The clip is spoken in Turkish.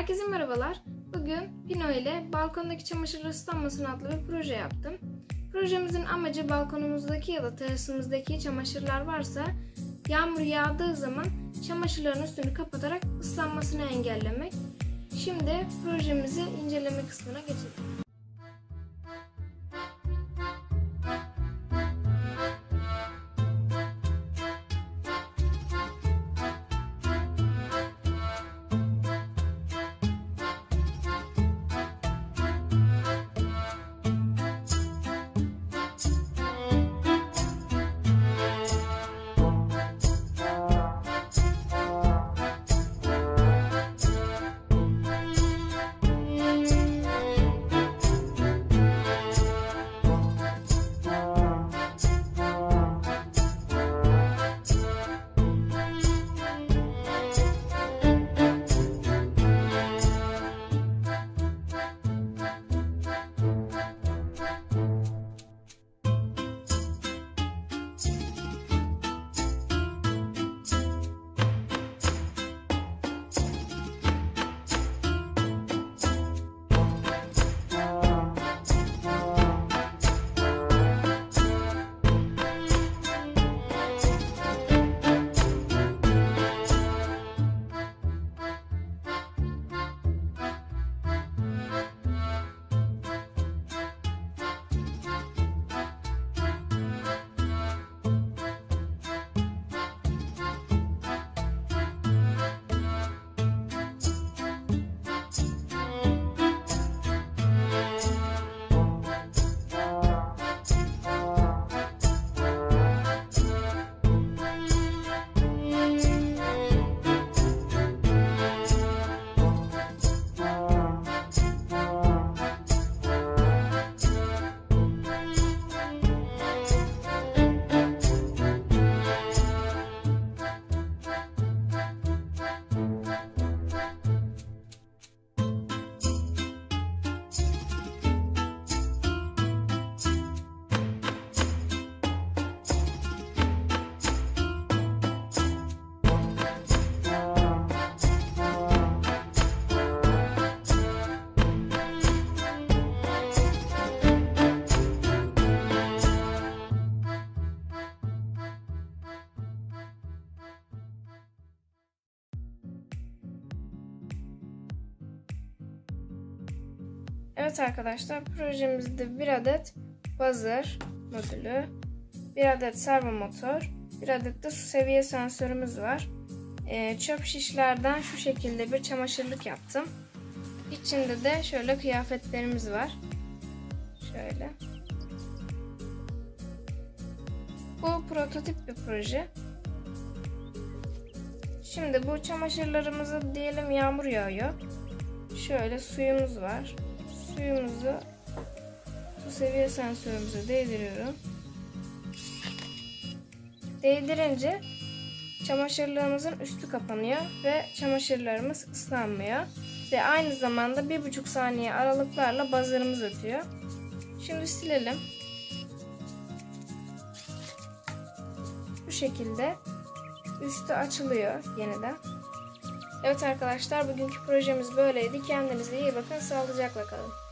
Herkese merhabalar. Bugün Pino ile balkondaki çamaşır ıslanmasını adlı bir proje yaptım. Projemizin amacı balkonumuzdaki ya da terasımızdaki çamaşırlar varsa yağmur yağdığı zaman çamaşırların üstünü kapatarak ıslanmasını engellemek. Şimdi projemizi inceleme kısmına geçelim. Evet arkadaşlar projemizde bir adet buzzer modülü, bir adet servo motor, bir adet de su seviye sensörümüz var. Ee, çöp şişlerden şu şekilde bir çamaşırlık yaptım. İçinde de şöyle kıyafetlerimiz var. Şöyle. Bu prototip bir proje. Şimdi bu çamaşırlarımızı diyelim yağmur yağıyor. Şöyle suyumuz var suyumuzu su seviye sensörümüze değdiriyorum. Değdirince çamaşırlarımızın üstü kapanıyor ve çamaşırlarımız ıslanmıyor. Ve aynı zamanda bir buçuk saniye aralıklarla buzzer'ımız ötüyor. Şimdi silelim. Bu şekilde üstü açılıyor yeniden. Evet arkadaşlar bugünkü projemiz böyleydi. Kendinize iyi bakın. Sağlıcakla kalın.